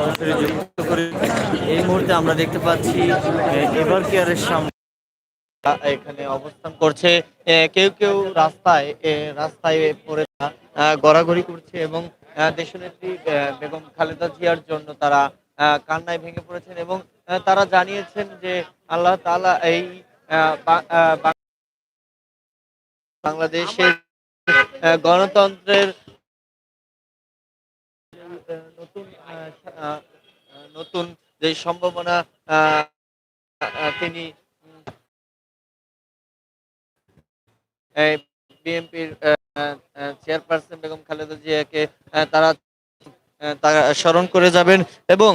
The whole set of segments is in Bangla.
সরাসরি যুক্ত করে এই মুহূর্তে আমরা দেখতে পাচ্ছি এভার কেয়ারের সামনে এখানে অবস্থান করছে। কেউ কেউ রাস্তায় রাস্তায় পড়ে গড়াগড়ি করছে এবং দেশনেত্রী বেগম খালেদা জিয়ার জন্য তারা কান্নায় ভেঙে পড়েছেন এবং তারা জানিয়েছেন যে আল্লাহ তাআলা এই বাংলাদেশের গণতন্ত্রের নতুন নতুন যে সম্ভাবনা তিনি বিএনপির চেয়ারপারসন বেগম খালেদা জিয়াকে তারা তারা স্মরণ করে যাবেন এবং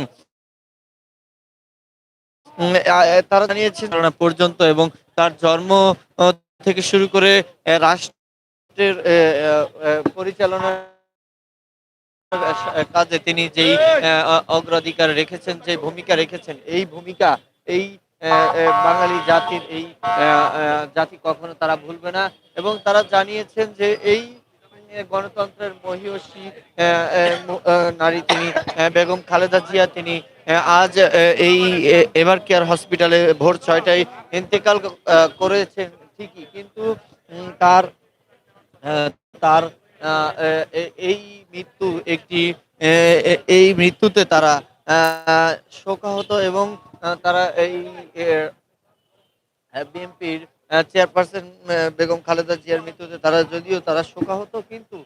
তারা জানিয়েছেন পর্যন্ত এবং তার জন্ম থেকে শুরু করে রাষ্ট্রের পরিচালনা কাজে তিনি যেই অগ্রাধিকার রেখেছেন যে ভূমিকা রেখেছেন এই ভূমিকা এই বাঙালি জাতির এই জাতি কখনো তারা ভুলবে না। এবং তারা জানিয়েছেন যে এই গণতন্ত্রের মহিষী নারী তিনি বেগম খালেদা জিয়া তিনি আজ এই এভার কেয়ার হসপিটালে ভোর ছয়টায় ইন্তেকাল করেছেন ঠিকই। কিন্তু তার তার এই মৃত্যু একটি এই মৃত্যুতে তারা শোকাহত এবং তারা এই বিএনপির চেয়ারপারসন বেগম খালেদা জিয়ার মৃত্যুতে তারা, যদিও তারা শোকাহত, কিন্তু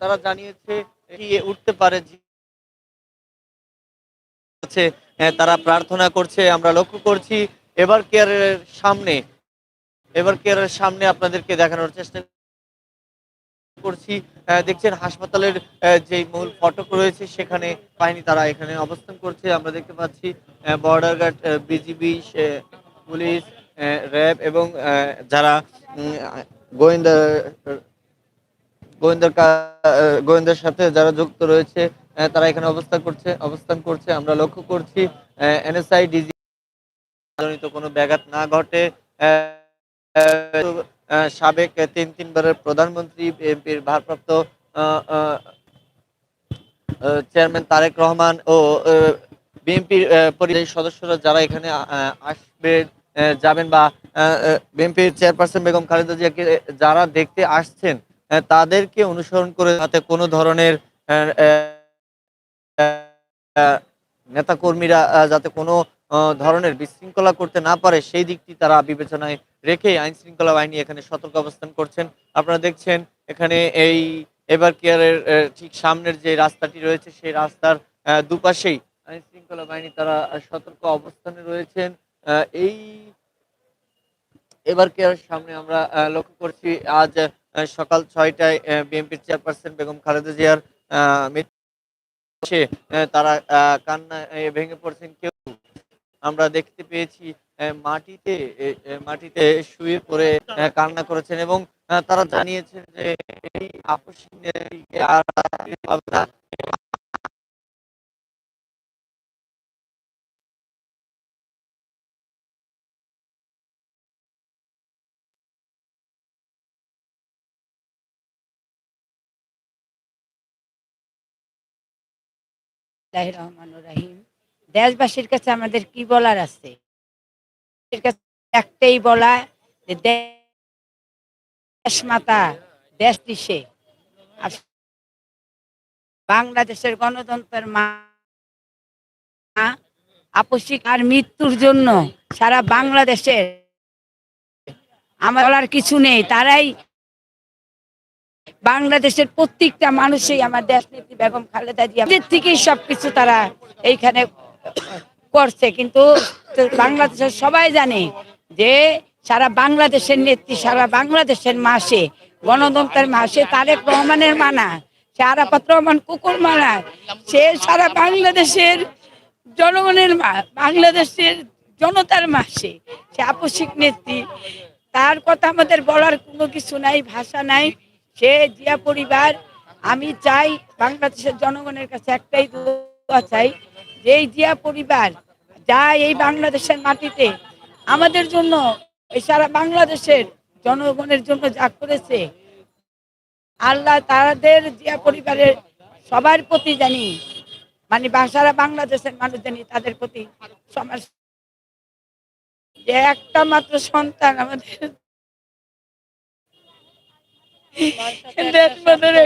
তারা জানিয়েছে উঠতে পারে তারা প্রার্থনা করছে, আমরা লক্ষ্য করছি, এবার কেয়ারের সামনে, এবার কেয়ারের সামনে আপনাদেরকে দেখানোর চেষ্টা করছি। দেখছেন হাসপাতালের যে মূল ফটক রয়েছে, সেখানে বাহিনী তারা এখানে অবস্থান করছে। আমরা দেখতে পাচ্ছি border guard BGB police RAB এবং যারা গোয়েন্দা গোয়েন্দার গোয়েন্দার সাথে যারা যুক্ত রয়েছে তারা এখানে অবস্থান করছে অবস্থান করছে। আমরা লক্ষ্য করছি এনএসআই ডিজি জনিত কোনো ব্যাঘাত না ঘটে সাবেক তিন তিনবারের প্রধানমন্ত্রী বিএনপির ভারপ্রাপ্ত চেয়ারম্যান তারেক রহমান ও বিএনপির পরিবারের সদস্যরা যারা এখানে আহ, আসবেন যাবেন বা বিএনপির চেয়ারপারসন বেগম খালেদা জিয়াকে যারা দেখতে আসছেন তাদেরকে অনুসরণ করে যাতে কোনো ধরনের নেতাকর্মীরা যাতে কোনো ধরনের বিশৃঙ্খলা করতে না পারে সেই দিকটি তারা বিবেচনায় রেখে আইন শৃঙ্খলা বাহিনী এখানে সতর্ক অবস্থান করছেন। আপনারা দেখছেন, এখানে এই এবার কেয়ারের ঠিক সামনের যে রাস্তাটি রয়েছে, সেই রাস্তার দুপাশেই আইন শৃঙ্খলা বাহিনী তারা সতর্ক অবস্থানে রয়েছেন। এই এবার কেয়ারের সামনে আমরা লক্ষ্য করছি, আজ সকাল ছয়টায় বিএনপির চেয়ারপারসন বেগম খালেদা জিয়ার তারা কান্না ভেঙে পড়ছেন। কেউ আমরা দেখতে পেয়েছি মাটিতে মাটিতে শুয়ে পড়ে কান্না করেছেন এবং তারা জানিয়েছেন যে এই আপসীনকে আর হবে না। বিসমিল্লাহির রহমানির রহিম দেশবাসীর কাছে আমাদের কি বলার আছে একটাই বলা যে দেশ মাতা দেশ দিশে বাংলাদেশের গণতন্ত্রের মা, আপসিক আর মৃত্যুর জন্য সারা বাংলাদেশের আমার বলার কিছু নেই। তারাই বাংলাদেশের প্রত্যেকটা মানুষই আমার দেশ নেত্রী বেগম খালেদা জিয়া থেকেই সবকিছু তারা এইখানে করছে। কিন্তু বাংলাদেশের সবাই জানে যে সারা বাংলাদেশের নেত্রী, সারা বাংলাদেশের মাসে, গণতন্ত্রের মাসে তারেক রহমানের মানা, সে আরাফাত রহমান কুকুর মানা, সে সারা বাংলাদেশের জনগণের মা, বাংলাদেশের জনতার মাসে, সে আপসিক নেত্রী। তার কথা আমাদের বলার কোনো কিছু নাই, ভাষা নাই। সে জিয়া পরিবার, আমি চাই বাংলাদেশের জনগণের কাছে একটাই দোয়া চাই, যে জিয়া পরিবার যা এই বাংলাদেশের মাটিতে আমাদের জন্য, এই সারা বাংলাদেশের জনগণের জন্য যা করেছে, আল্লাহ তাদের জিয়া পরিবারের সবার প্রতি জানি মানে সারা বাংলাদেশের মানুষ জানি তাদের প্রতি সমাজ যে একটা মাত্র সন্তান আমাদের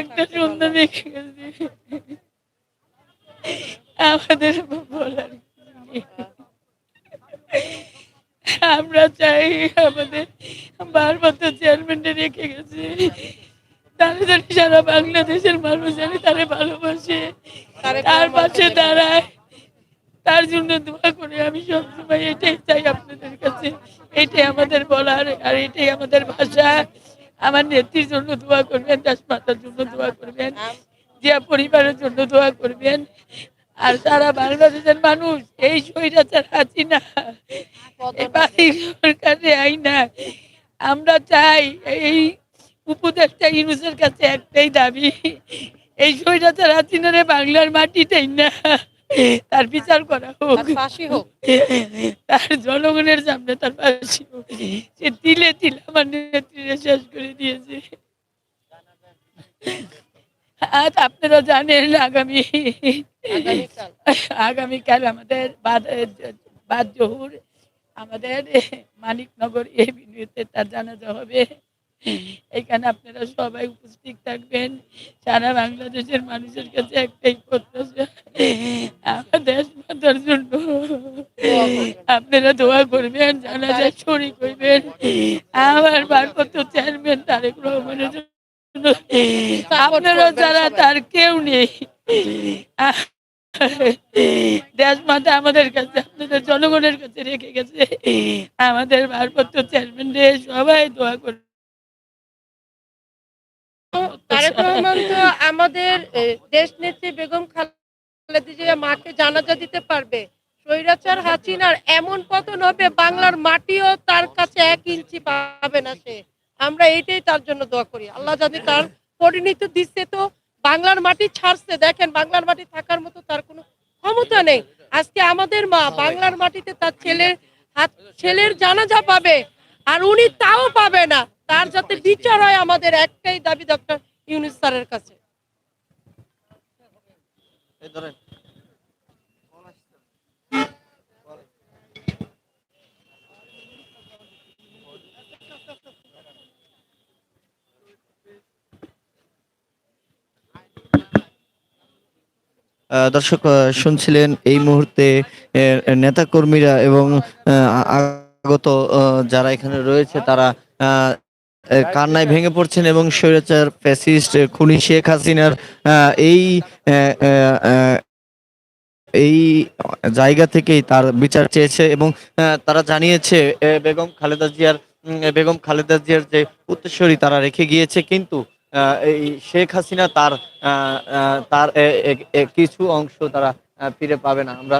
একটা সুন্দর আমাদের বলার। আমরা চাই আমাদের বারবার চেয়ারম্যানটা রেখে গেছে। তারা জানি সারা বাংলাদেশের মানুষ জানি তারা ভালোবাসে। তার পাশে দাঁড়ায়। তার জন্য দোয়া করে। আমি সবসময় এটাই চাই আপনাদের কাছে। এটাই আমাদের বলার আর এটাই আমাদের ভাষা। আমার নেত্রীর জন্য দোয়া করবেন দাস মাতার জন্য দোয়া করবেন জিয়া পরিবারের জন্য দোয়া করবেন। আর সারা বাংলাদেশের মানুষ এই স্বৈরাচার হাসিনা এই বাড়ি সরকারে আইনা আমরা চাই এই উপদেষ্টা ইউনুসের কাছে একটাই দাবি এই স্বৈরাচার হাসিনারে বাংলার মাটিতেই না। তার বিচার করা হোক। তার হোক। তার জনগণের সামনে তার ফাঁসি হোক। সে তিলে তিলে আমার নেত্রীরে শেষ করে দিয়েছে। আজ আপনারা জানেন আগামী আগামীকাল। আমাদের বাদ জহুর আমাদের মানিকনগর এভিনিউতে তার জানাজা হবে। এখানে আপনারা সবাই উপস্থিত থাকবেন। সারা বাংলাদেশের মানুষের কাছে একটাই প্রত্যাশা আমার দেশ মাতার জন্য আপনারা দোয়া করবেন জানাজা শরীর করবেন। আমার বারপত্র চেয়ারম্যান তারেক রহমানের জন্য আপনারা যারা তার কেউ নেই দেশ মাতা আমাদের কাছে আপনাদের জনগণের কাছে রেখে গেছে। আমাদের ভারপ্রাপ্ত চেয়ারম্যান রে সবাই দোয়া করে তারেক রহমান তো আমাদের দেশ নেত্রী বেগম খালেদা জিয়া মাকে জানাজা দিতে পারবে। স্বৈরাচার হাসিনার এমন পতন হবে বাংলার মাটিও তার কাছে এক ইঞ্চি পাবে না সে। আমরা এইটাই তার জন্য দোয়া করি। আল্লাহ যদি তার পরিণতি দিচ্ছে তো বাংলার মাটি ছাড়ছে। দেখেন বাংলার মাটি থাকার মতো তার কোনো ক্ষমতা নেই। আজকে আমাদের মা বাংলার মাটিতে তার ছেলের হাত ছেলের জানাজা পাবে আর উনি তাও পাবে না। তার যাতে বিচার হয় আমাদের একটাই দাবি ডক্টর ইউনুস স্যারের কাছে। ধরেন দর্শক শুনছিলেন এই মুহূর্তে নেতা কর্মীরা এবং আগত যারা এখানে রয়েছে, তারা কান্নায় ভেঙে পড়ছেন এবং স্বৈরাচার, ফ্যাসিস্ট, খুনি শেখ হাসিনার এই এই জায়গা থেকেই তার বিচার চেয়েছে এবং তারা জানিয়েছে বেগম খালেদা জিয়ার বেগম খালেদা জিয়ার যে উত্তরসূরি তারা রেখে গিয়েছে, কিন্তু এই শেখ হাসিনা তার তার কিছু অংশ তারা ফিরে পাবে না। আমরা